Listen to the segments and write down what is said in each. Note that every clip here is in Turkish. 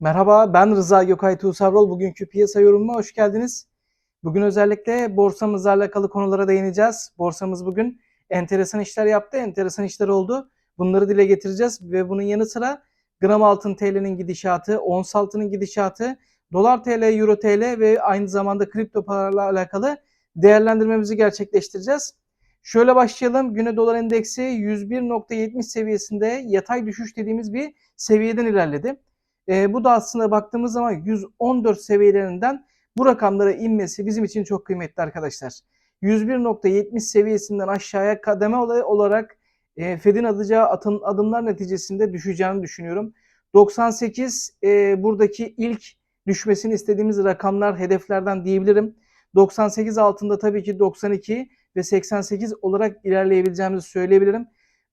Merhaba, ben Rıza Gökay Tuğsavrol. Bugünkü piyasa yorumuna hoş geldiniz. Bugün özellikle borsamızla alakalı konulara değineceğiz. Borsamız bugün enteresan işler yaptı, enteresan işler oldu. Bunları dile getireceğiz ve bunun yanı sıra gram altın TL'nin gidişatı, ons altının gidişatı, dolar TL, euro TL ve aynı zamanda kripto paralarla alakalı değerlendirmemizi gerçekleştireceğiz. Şöyle başlayalım. Güne dolar endeksi 101.70 seviyesinde yatay düşüş dediğimiz bir seviyeden ilerledi. E, bu da aslında baktığımız zaman 114 seviyelerinden bu rakamlara inmesi bizim için çok kıymetli arkadaşlar. 101.70 seviyesinden aşağıya kademe olarak e, Fed'in atacağı atın, adımlar neticesinde düşeceğini düşünüyorum. 98 e, buradaki ilk düşmesini istediğimiz rakamlar, hedeflerden diyebilirim. 98 altında tabii ki 92 ve 88 olarak ilerleyebileceğimizi söyleyebilirim.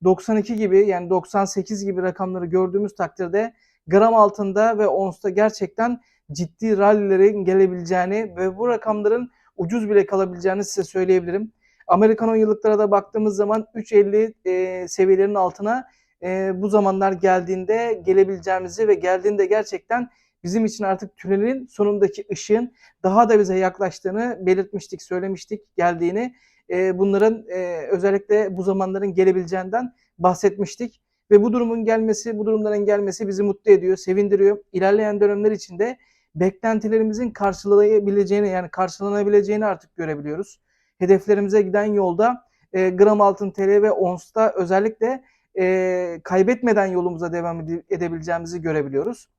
92 gibi yani 98 gibi rakamları gördüğümüz takdirde gram altında ve onsta gerçekten ciddi rallilerin gelebileceğini ve bu rakamların ucuz bile kalabileceğini size söyleyebilirim. Amerikan 10 yıllıklara da baktığımız zaman 3.50 e, seviyelerinin altına e, bu zamanlar geldiğinde gelebileceğimizi ve geldiğinde gerçekten bizim için artık tünelin sonundaki ışığın daha da bize yaklaştığını belirtmiştik, söylemiştik geldiğini. E, bunların e, özellikle bu zamanların gelebileceğinden bahsetmiştik. Ve bu durumun gelmesi, bu durumların gelmesi bizi mutlu ediyor, sevindiriyor. İlerleyen dönemler içinde beklentilerimizin karşılayabileceğini yani karşılanabileceğini artık görebiliyoruz. Hedeflerimize giden yolda e, gram altın TL ve onsta özellikle e, kaybetmeden yolumuza devam edebileceğimizi görebiliyoruz.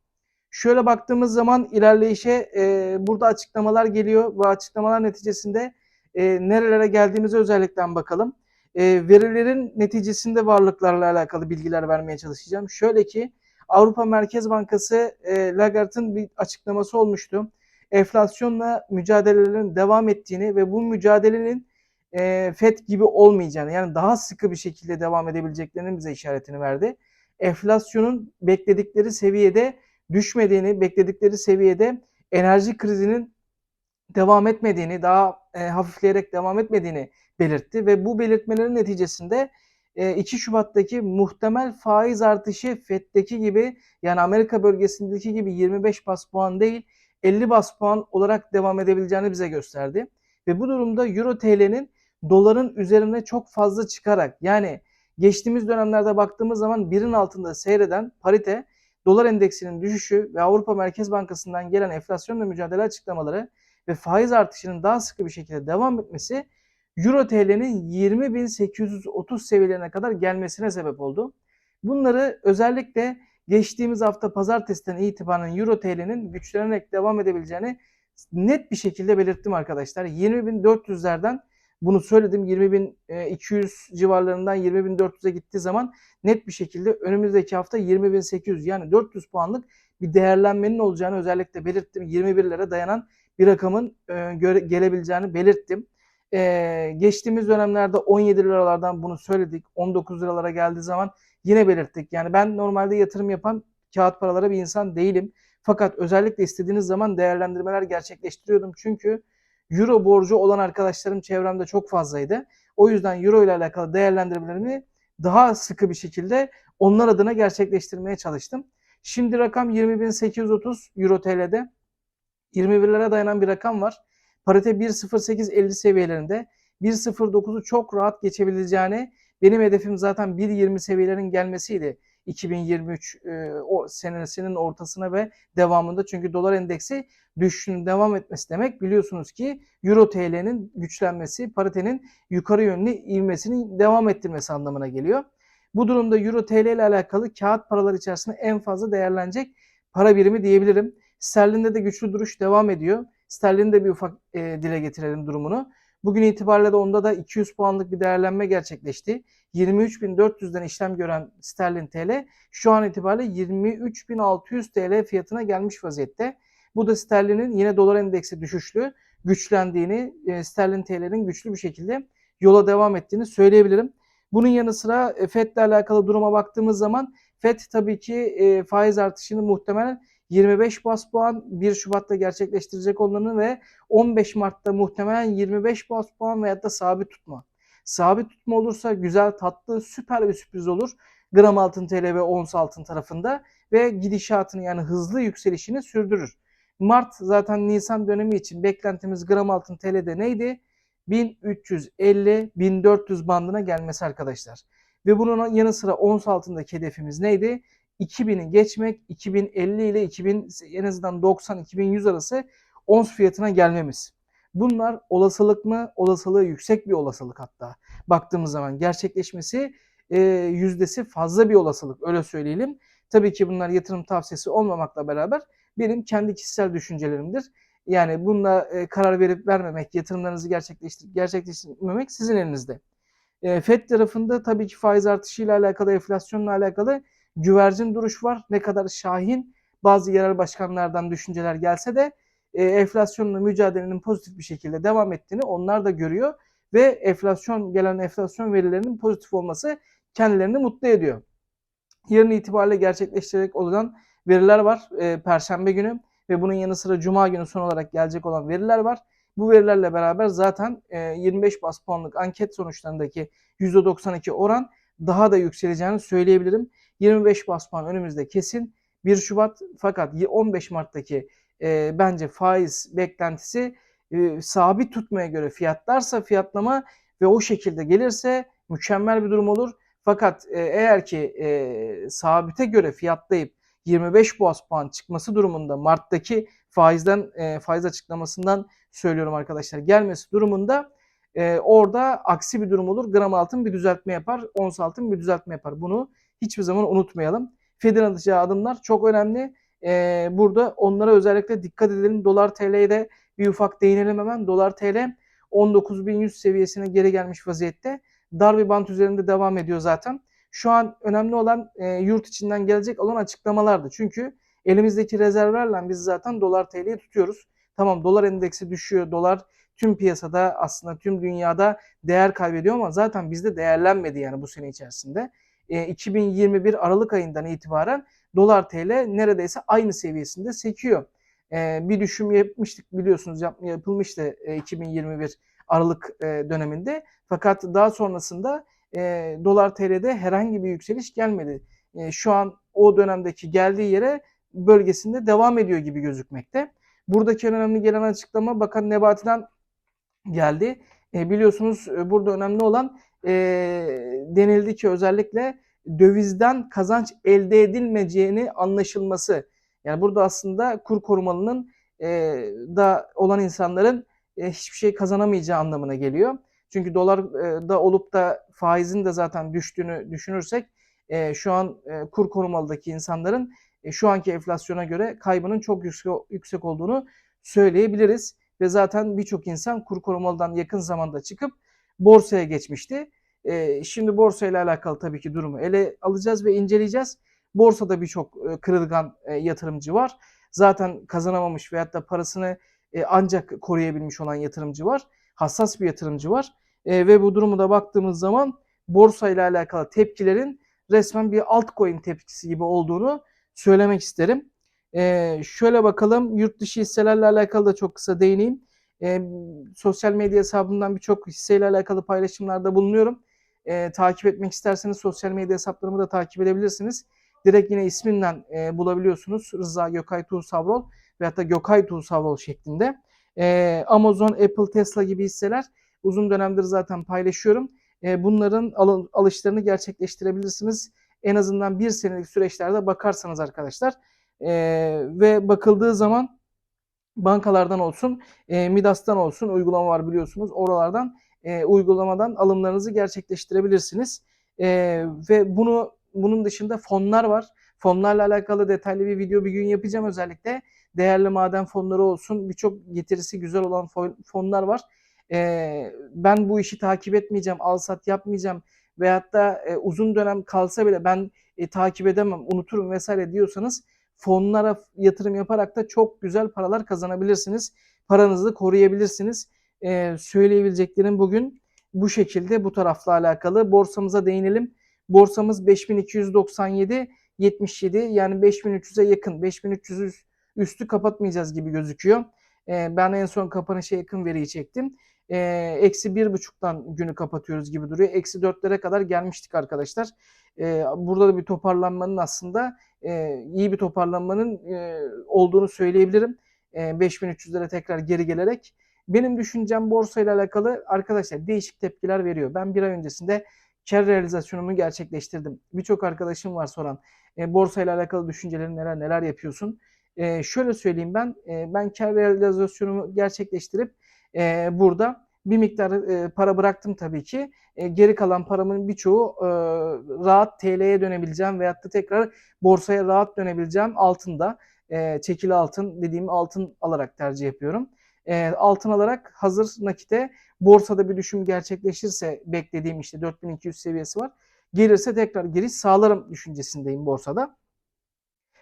Şöyle baktığımız zaman ilerleyişe e, burada açıklamalar geliyor ve açıklamalar neticesinde e, nerelere geldiğimize özellikle bakalım e, verilerin neticesinde varlıklarla alakalı bilgiler vermeye çalışacağım. Şöyle ki Avrupa Merkez Bankası e, Lagarde'ın bir açıklaması olmuştu. Enflasyonla mücadelelerin devam ettiğini ve bu mücadelenin e, FED gibi olmayacağını yani daha sıkı bir şekilde devam edebileceklerinin bize işaretini verdi. Enflasyonun bekledikleri seviyede düşmediğini, bekledikleri seviyede enerji krizinin devam etmediğini, daha e, hafifleyerek devam etmediğini belirtti ve bu belirtmelerin neticesinde 2 e, Şubat'taki muhtemel faiz artışı FED'deki gibi yani Amerika bölgesindeki gibi 25 bas puan değil 50 bas puan olarak devam edebileceğini bize gösterdi. Ve bu durumda Euro TL'nin doların üzerine çok fazla çıkarak yani geçtiğimiz dönemlerde baktığımız zaman birin altında seyreden parite dolar endeksinin düşüşü ve Avrupa Merkez Bankası'ndan gelen enflasyonla mücadele açıklamaları ve faiz artışının daha sıkı bir şekilde devam etmesi Euro TL'nin 20.830 seviyelerine kadar gelmesine sebep oldu. Bunları özellikle geçtiğimiz hafta pazartesiden itibaren Euro TL'nin güçlenerek devam edebileceğini net bir şekilde belirttim arkadaşlar. 20.400'lerden bunu söyledim. 20.200 civarlarından 20.400'e gittiği zaman net bir şekilde önümüzdeki hafta 20.800 yani 400 puanlık bir değerlenmenin olacağını özellikle belirttim. 21'lere dayanan bir rakamın e, gelebileceğini belirttim. Ee, geçtiğimiz dönemlerde 17 liralardan bunu söyledik. 19 liralara geldiği zaman yine belirttik. Yani ben normalde yatırım yapan kağıt paralara bir insan değilim. Fakat özellikle istediğiniz zaman değerlendirmeler gerçekleştiriyordum. Çünkü euro borcu olan arkadaşlarım çevremde çok fazlaydı. O yüzden euro ile alakalı değerlendirmelerimi daha sıkı bir şekilde onlar adına gerçekleştirmeye çalıştım. Şimdi rakam 20.830 euro TL'de. 21'lere dayanan bir rakam var. Parite 1.08.50 seviyelerinde 1.09'u çok rahat geçebileceğini benim hedefim zaten 1.20 seviyelerin gelmesiydi. 2023 e, o senesinin ortasına ve devamında çünkü dolar endeksi düşüşünün devam etmesi demek biliyorsunuz ki Euro TL'nin güçlenmesi paritenin yukarı yönlü ivmesini devam ettirmesi anlamına geliyor. Bu durumda Euro TL ile alakalı kağıt paralar içerisinde en fazla değerlenecek para birimi diyebilirim. Sterlinde de güçlü duruş devam ediyor. Sterlin'in de bir ufak e, dile getirelim durumunu. Bugün itibariyle de onda da 200 puanlık bir değerlenme gerçekleşti. 23.400'den işlem gören sterlin TL şu an itibariyle 23.600 TL fiyatına gelmiş vaziyette. Bu da sterlinin yine dolar endeksi düşüşlü güçlendiğini, e, sterlin TL'nin güçlü bir şekilde yola devam ettiğini söyleyebilirim. Bunun yanı sıra e, FED ile alakalı duruma baktığımız zaman FED tabii ki e, faiz artışını muhtemelen 25 bas puan 1 Şubat'ta gerçekleştirecek olanı ve 15 Mart'ta muhtemelen 25 bas puan veyahut da sabit tutma. Sabit tutma olursa güzel, tatlı, süper bir sürpriz olur. gram altın TL ve ons altın tarafında ve gidişatını yani hızlı yükselişini sürdürür. Mart zaten Nisan dönemi için beklentimiz gram altın TL'de neydi? 1350-1400 bandına gelmesi arkadaşlar. Ve bunun yanı sıra ons altındaki hedefimiz neydi? 2000'i geçmek, 2050 ile 2000 en azından 90-2100 arası ons fiyatına gelmemiz. Bunlar olasılık mı? Olasılığı yüksek bir olasılık hatta. Baktığımız zaman gerçekleşmesi e, yüzdesi fazla bir olasılık öyle söyleyelim. Tabii ki bunlar yatırım tavsiyesi olmamakla beraber benim kendi kişisel düşüncelerimdir. Yani bununla e, karar verip vermemek, yatırımlarınızı gerçekleştirip gerçekleştirmemek sizin elinizde. E, FED tarafında tabii ki faiz artışıyla alakalı, enflasyonla alakalı güvercin duruş var. Ne kadar şahin bazı yerel başkanlardan düşünceler gelse de e, enflasyonla mücadelenin pozitif bir şekilde devam ettiğini onlar da görüyor ve enflasyon gelen enflasyon verilerinin pozitif olması kendilerini mutlu ediyor. Yarın itibariyle gerçekleştirecek olan veriler var e, Perşembe günü ve bunun yanı sıra Cuma günü son olarak gelecek olan veriler var. Bu verilerle beraber zaten e, 25 bas puanlık anket sonuçlarındaki %92 oran daha da yükseleceğini söyleyebilirim. 25 bas önümüzde kesin. 1 Şubat fakat 15 Mart'taki e, bence faiz beklentisi e, sabit tutmaya göre fiyatlarsa fiyatlama ve o şekilde gelirse mükemmel bir durum olur. Fakat e, eğer ki e, sabite göre fiyatlayıp 25 bas puan çıkması durumunda Mart'taki faizden e, faiz açıklamasından söylüyorum arkadaşlar gelmesi durumunda e, orada aksi bir durum olur. Gram altın bir düzeltme yapar, ons altın bir düzeltme yapar. Bunu hiçbir zaman unutmayalım. Fed'in atacağı adımlar çok önemli. E, burada onlara özellikle dikkat edelim. Dolar TL'ye de bir ufak değinelim hemen. Dolar TL 19.100 seviyesine geri gelmiş vaziyette. Dar bir bant üzerinde devam ediyor zaten. Şu an önemli olan e, yurt içinden gelecek olan açıklamalardı. Çünkü elimizdeki rezervlerle biz zaten dolar TL'yi tutuyoruz. Tamam dolar endeksi düşüyor. Dolar tüm piyasada aslında tüm dünyada değer kaybediyor ama zaten bizde değerlenmedi yani bu sene içerisinde. E, 2021 Aralık ayından itibaren dolar TL neredeyse aynı seviyesinde sekiyor. E, bir düşüm yapmıştık biliyorsunuz yap, yapılmıştı e, 2021 Aralık e, döneminde. Fakat daha sonrasında e, dolar TL'de herhangi bir yükseliş gelmedi. E, şu an o dönemdeki geldiği yere bölgesinde devam ediyor gibi gözükmekte. Buradaki önemli gelen açıklama Bakan Nebati'den geldi. E, biliyorsunuz e, burada önemli olan e, denildi ki özellikle dövizden kazanç elde edilmeyeceğini anlaşılması. Yani burada aslında kur korumalının e, da olan insanların e, hiçbir şey kazanamayacağı anlamına geliyor. Çünkü dolar e, olup da faizin de zaten düştüğünü düşünürsek e, şu an e, kur korumalıdaki insanların e, şu anki enflasyona göre kaybının çok yüksek, yüksek olduğunu söyleyebiliriz. Ve zaten birçok insan kur korumalıdan yakın zamanda çıkıp borsaya geçmişti. E, şimdi borsayla alakalı tabii ki durumu ele alacağız ve inceleyeceğiz. Borsada birçok e, kırılgan e, yatırımcı var. Zaten kazanamamış veyahut da parasını e, ancak koruyabilmiş olan yatırımcı var. Hassas bir yatırımcı var. E, ve bu durumu da baktığımız zaman borsayla alakalı tepkilerin resmen bir altcoin tepkisi gibi olduğunu söylemek isterim. E, şöyle bakalım yurt dışı hisselerle alakalı da çok kısa değineyim. E, sosyal medya hesabımdan birçok hisseyle alakalı paylaşımlarda bulunuyorum. E, takip etmek isterseniz sosyal medya hesaplarımı da takip edebilirsiniz. Direkt yine isminden e, bulabiliyorsunuz. Rıza Gökay Tuğ Savrol veyahut da Gökay Tuğ Savrol şeklinde. E, Amazon, Apple, Tesla gibi hisseler uzun dönemdir zaten paylaşıyorum. E, bunların al- alışlarını gerçekleştirebilirsiniz. En azından bir senelik süreçlerde bakarsanız arkadaşlar. E, ve bakıldığı zaman bankalardan olsun, e, Midas'tan olsun uygulama var biliyorsunuz. Oralardan e, uygulamadan alımlarınızı gerçekleştirebilirsiniz. E, ve bunu bunun dışında fonlar var. Fonlarla alakalı detaylı bir video bir gün yapacağım özellikle. Değerli maden fonları olsun, birçok getirisi güzel olan fonlar var. E, ben bu işi takip etmeyeceğim, al sat yapmayacağım veyahut da e, uzun dönem kalsa bile ben e, takip edemem, unuturum vesaire diyorsanız fonlara yatırım yaparak da çok güzel paralar kazanabilirsiniz. Paranızı koruyabilirsiniz. E, söyleyebileceklerim bugün bu şekilde bu tarafla alakalı. Borsamıza değinelim. Borsamız 5297 77 yani 5300'e yakın. 5300 üstü kapatmayacağız gibi gözüküyor. E, ben en son kapanışa yakın veriyi çektim. e, eksi bir buçuktan günü kapatıyoruz gibi duruyor. Eksi dörtlere kadar gelmiştik arkadaşlar. E, burada da bir toparlanmanın aslında e, iyi bir toparlanmanın e, olduğunu söyleyebilirim. E, 5300'lere tekrar geri gelerek. Benim düşüncem borsa ile alakalı arkadaşlar değişik tepkiler veriyor. Ben bir ay öncesinde kar realizasyonumu gerçekleştirdim. Birçok arkadaşım var soran e, borsa ile alakalı düşüncelerin neler neler yapıyorsun. E, şöyle söyleyeyim ben e, ben kar realizasyonumu gerçekleştirip e, burada bir miktar e, para bıraktım tabii ki. E, geri kalan paramın birçoğu e, rahat TL'ye dönebileceğim veyahut da tekrar borsaya rahat dönebileceğim altında. E, çekili altın dediğim altın alarak tercih yapıyorum. E, altın alarak hazır nakite borsada bir düşüm gerçekleşirse beklediğim işte 4200 seviyesi var. Gelirse tekrar giriş sağlarım düşüncesindeyim borsada.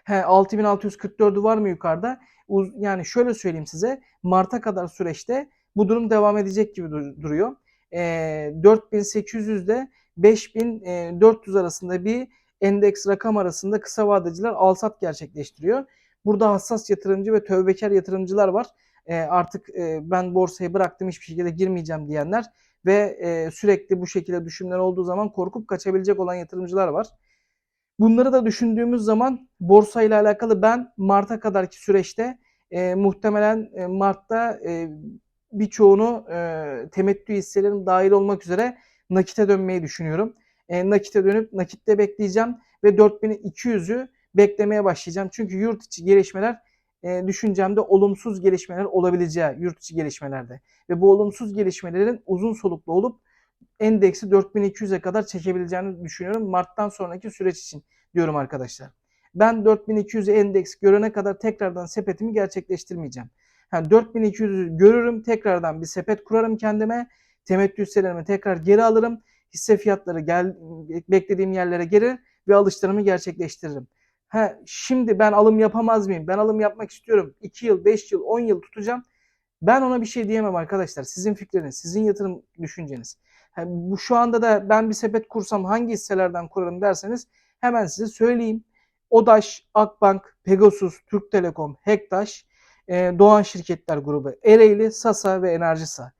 He, 6644'ü var mı yukarıda? Uz- Yani şöyle söyleyeyim size. Mart'a kadar süreçte bu durum devam edecek gibi dur- duruyor. E, 4800 ile 5400 arasında bir endeks rakam arasında kısa vadeciler alsat gerçekleştiriyor. Burada hassas yatırımcı ve tövbekar yatırımcılar var. E, artık e, ben borsayı bıraktım hiçbir şekilde girmeyeceğim diyenler ve e, sürekli bu şekilde düşümler olduğu zaman korkup kaçabilecek olan yatırımcılar var. Bunları da düşündüğümüz zaman borsa ile alakalı ben Mart'a kadarki süreçte e, muhtemelen e, Mart'ta e, birçoğunu e, temettü hisselerim dahil olmak üzere nakite dönmeyi düşünüyorum. E, nakite dönüp nakitte bekleyeceğim ve 4200'ü beklemeye başlayacağım. Çünkü yurt içi gelişmeler e, düşüncemde olumsuz gelişmeler olabileceği yurt içi gelişmelerde. Ve bu olumsuz gelişmelerin uzun soluklu olup endeksi 4200'e kadar çekebileceğini düşünüyorum. Mart'tan sonraki süreç için diyorum arkadaşlar. Ben 4200 endeks görene kadar tekrardan sepetimi gerçekleştirmeyeceğim. Yani 4200'ü görürüm tekrardan bir sepet kurarım kendime. Temettü hisselerimi tekrar geri alırım. Hisse fiyatları gel, beklediğim yerlere gelir ve alışlarımı gerçekleştiririm. Ha, şimdi ben alım yapamaz mıyım? Ben alım yapmak istiyorum. 2 yıl, 5 yıl, 10 yıl tutacağım. Ben ona bir şey diyemem arkadaşlar. Sizin fikriniz, sizin yatırım düşünceniz. Yani bu şu anda da ben bir sepet kursam hangi hisselerden kurarım derseniz hemen size söyleyeyim. Odaş, Akbank, Pegasus, Türk Telekom, Hektaş, e, Doğan Şirketler Grubu, Ereğli, Sasa ve Enerjisa.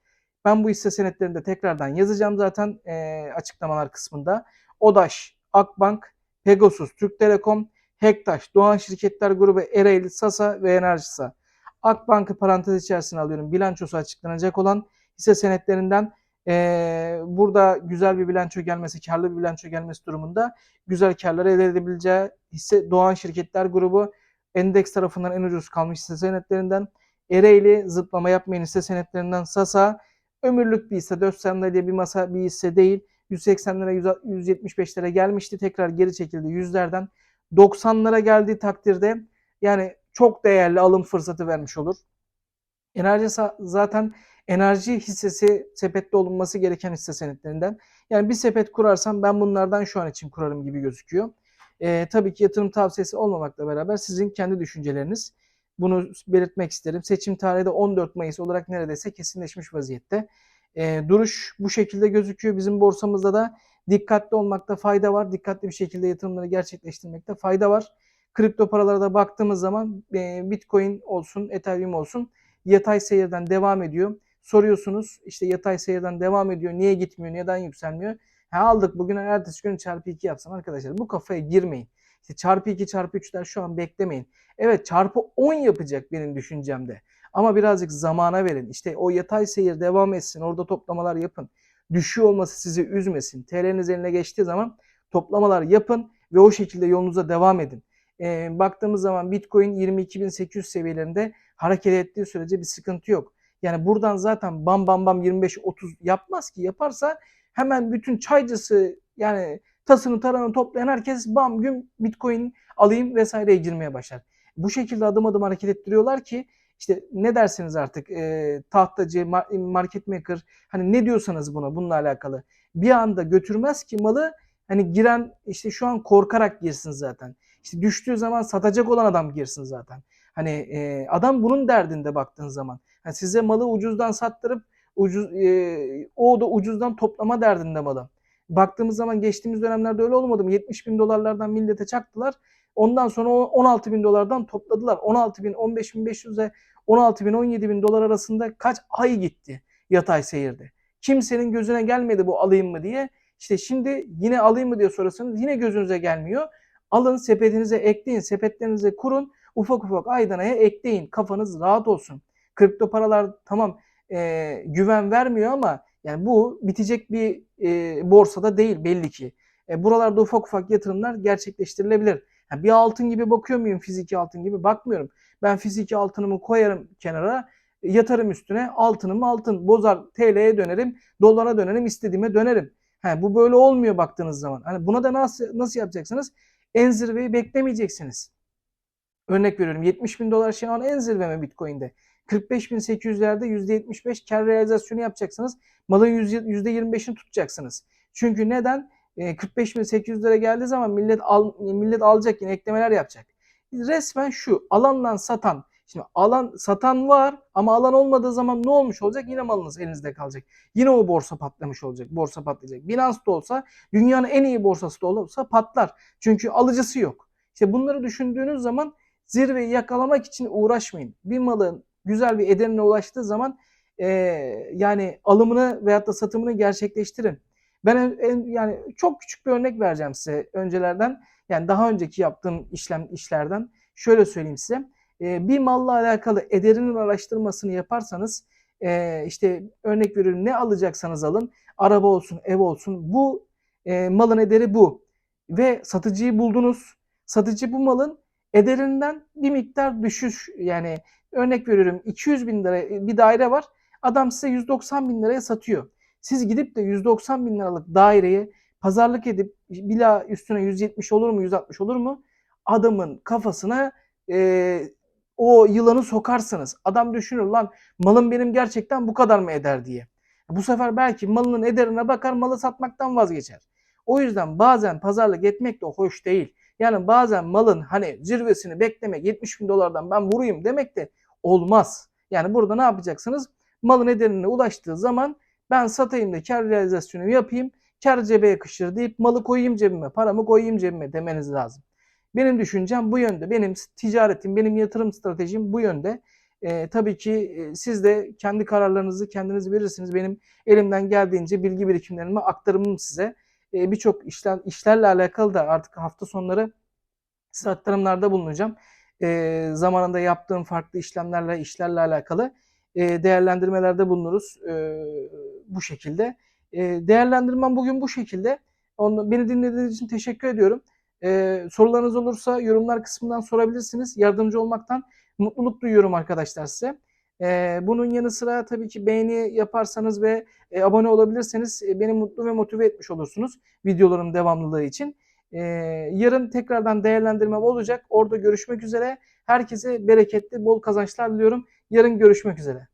Ben bu hisse senetlerini de tekrardan yazacağım zaten e, açıklamalar kısmında. Odaş, Akbank, Pegasus, Türk Telekom, Hektaş, Doğan Şirketler Grubu, Ereğli, Sasa ve Enerjisa. Akbank'ı parantez içerisine alıyorum. Bilançosu açıklanacak olan hisse senetlerinden. Ee, burada güzel bir bilanço gelmesi, karlı bir bilanço gelmesi durumunda güzel karlar elde edebileceği hisse Doğan Şirketler Grubu endeks tarafından en ucuz kalmış hisse senetlerinden. Ereğli zıplama yapmayın hisse senetlerinden Sasa. Ömürlük bir hisse 4 sandalye bir masa bir hisse değil. 180 lira 175 lira gelmişti. Tekrar geri çekildi yüzlerden 90'lara geldiği takdirde yani çok değerli alım fırsatı vermiş olur. Enerji zaten enerji hissesi sepette olunması gereken hisse senetlerinden. Yani bir sepet kurarsam ben bunlardan şu an için kurarım gibi gözüküyor. Ee, tabii ki yatırım tavsiyesi olmamakla beraber sizin kendi düşünceleriniz. Bunu belirtmek isterim. Seçim tarihi de 14 Mayıs olarak neredeyse kesinleşmiş vaziyette. Ee, duruş bu şekilde gözüküyor. Bizim borsamızda da dikkatli olmakta fayda var. Dikkatli bir şekilde yatırımları gerçekleştirmekte fayda var. Kripto paralara da baktığımız zaman e, Bitcoin olsun, Ethereum olsun yatay seyirden devam ediyor. Soruyorsunuz işte yatay seyirden devam ediyor. Niye gitmiyor? Neden yükselmiyor? Ha, aldık bugün ertesi gün çarpı 2 yapsam arkadaşlar bu kafaya girmeyin. İşte çarpı 2 çarpı 3'ler şu an beklemeyin. Evet çarpı 10 yapacak benim düşüncemde. Ama birazcık zamana verin. İşte o yatay seyir devam etsin. Orada toplamalar yapın. Düşüyor olması sizi üzmesin. TL'niz eline geçtiği zaman toplamalar yapın ve o şekilde yolunuza devam edin. E, baktığımız zaman Bitcoin 22.800 seviyelerinde hareket ettiği sürece bir sıkıntı yok. Yani buradan zaten bam bam bam 25-30 yapmaz ki. Yaparsa hemen bütün çaycısı yani tasını taranı toplayan herkes bam gün Bitcoin alayım vesaireye girmeye başlar. Bu şekilde adım adım hareket ettiriyorlar ki işte ne dersiniz artık e, tahtacı, market maker hani ne diyorsanız buna bununla alakalı. Bir anda götürmez ki malı hani giren işte şu an korkarak girsin zaten. İşte düştüğü zaman satacak olan adam girsin zaten. Hani e, adam bunun derdinde baktığın zaman. Yani size malı ucuzdan sattırıp ucuz e, o da ucuzdan toplama derdinde malı. Baktığımız zaman geçtiğimiz dönemlerde öyle olmadı mı? 70 bin dolarlardan millete çaktılar. Ondan sonra 16 bin dolardan topladılar. 16 bin, 15 bin 500'e 16 bin, 17 bin dolar arasında kaç ay gitti? yatay seyirde. Kimsenin gözüne gelmedi bu alayım mı diye. İşte şimdi yine alayım mı diye sorarsanız yine gözünüze gelmiyor. Alın sepetinize ekleyin, sepetlerinize kurun, ufak ufak aydanaya ekleyin. Kafanız rahat olsun. Kripto paralar tamam e, güven vermiyor ama yani bu bitecek bir e, borsada değil belli ki. E, buralarda ufak ufak yatırımlar gerçekleştirilebilir. Yani bir altın gibi bakıyor muyum fiziki altın gibi? Bakmıyorum. Ben fiziki altınımı koyarım kenara, yatarım üstüne, altınımı altın, bozar TL'ye dönerim, dolara dönerim, istediğime dönerim. Ha, bu böyle olmuyor baktığınız zaman. Hani buna da nasıl nasıl yapacaksınız? En zirveyi beklemeyeceksiniz. Örnek veriyorum 70 bin dolar şu an en zirve mi Bitcoin'de? 45.800'lerde %75 kar realizasyonu yapacaksınız. Malın %25'ini tutacaksınız. Çünkü neden? E, 45.800'lere geldiği zaman millet al, millet alacak yine eklemeler yapacak. Resmen şu alandan satan Şimdi alan satan var ama alan olmadığı zaman ne olmuş olacak? Yine malınız elinizde kalacak. Yine o borsa patlamış olacak. Borsa patlayacak. Binance da olsa dünyanın en iyi borsası da olsa patlar. Çünkü alıcısı yok. İşte bunları düşündüğünüz zaman zirveyi yakalamak için uğraşmayın. Bir malın güzel bir edenine ulaştığı zaman e, yani alımını veyahut da satımını gerçekleştirin. Ben en, en, yani çok küçük bir örnek vereceğim size öncelerden. Yani daha önceki yaptığım işlem işlerden. Şöyle söyleyeyim size. E, bir malla alakalı ederinin araştırmasını yaparsanız e, işte örnek veriyorum ne alacaksanız alın. Araba olsun, ev olsun. Bu e, malın ederi bu. Ve satıcıyı buldunuz. Satıcı bu malın ederinden bir miktar düşüş yani örnek veriyorum 200 bin lira bir daire var. Adam size 190 bin liraya satıyor. Siz gidip de 190 bin liralık daireyi pazarlık edip bila üstüne 170 olur mu 160 olur mu? Adamın kafasına e, o yılanı sokarsınız. Adam düşünür lan malım benim gerçekten bu kadar mı eder diye. Bu sefer belki malının ederine bakar malı satmaktan vazgeçer. O yüzden bazen pazarlık etmek de hoş değil. Yani bazen malın hani zirvesini beklemek 70 bin dolardan ben vurayım demek de olmaz. Yani burada ne yapacaksınız? Malın ederine ulaştığı zaman ben satayım da kar realizasyonu yapayım. Kar cebe yakışır deyip malı koyayım cebime, paramı koyayım cebime demeniz lazım. Benim düşüncem bu yönde. Benim ticaretim, benim yatırım stratejim bu yönde. E, tabii ki e, siz de kendi kararlarınızı kendiniz verirsiniz. Benim elimden geldiğince bilgi birikimlerimi aktarımım size. E, Birçok işler, işlerle alakalı da artık hafta sonları size aktarımlarda bulunacağım. E, zamanında yaptığım farklı işlemlerle, işlerle alakalı e, değerlendirmelerde bulunuruz e, bu şekilde. E, değerlendirmem bugün bu şekilde. Onu, beni dinlediğiniz için teşekkür ediyorum. Ee, sorularınız olursa yorumlar kısmından sorabilirsiniz. Yardımcı olmaktan mutluluk duyuyorum arkadaşlar size. Bunun yanı sıra tabii ki beğeni yaparsanız ve e, abone olabilirseniz e, beni mutlu ve motive etmiş olursunuz videolarım devamlılığı için. Yarın tekrardan değerlendirmem olacak. Orada görüşmek üzere. Herkese bereketli, bol kazançlar diliyorum. Yarın görüşmek üzere.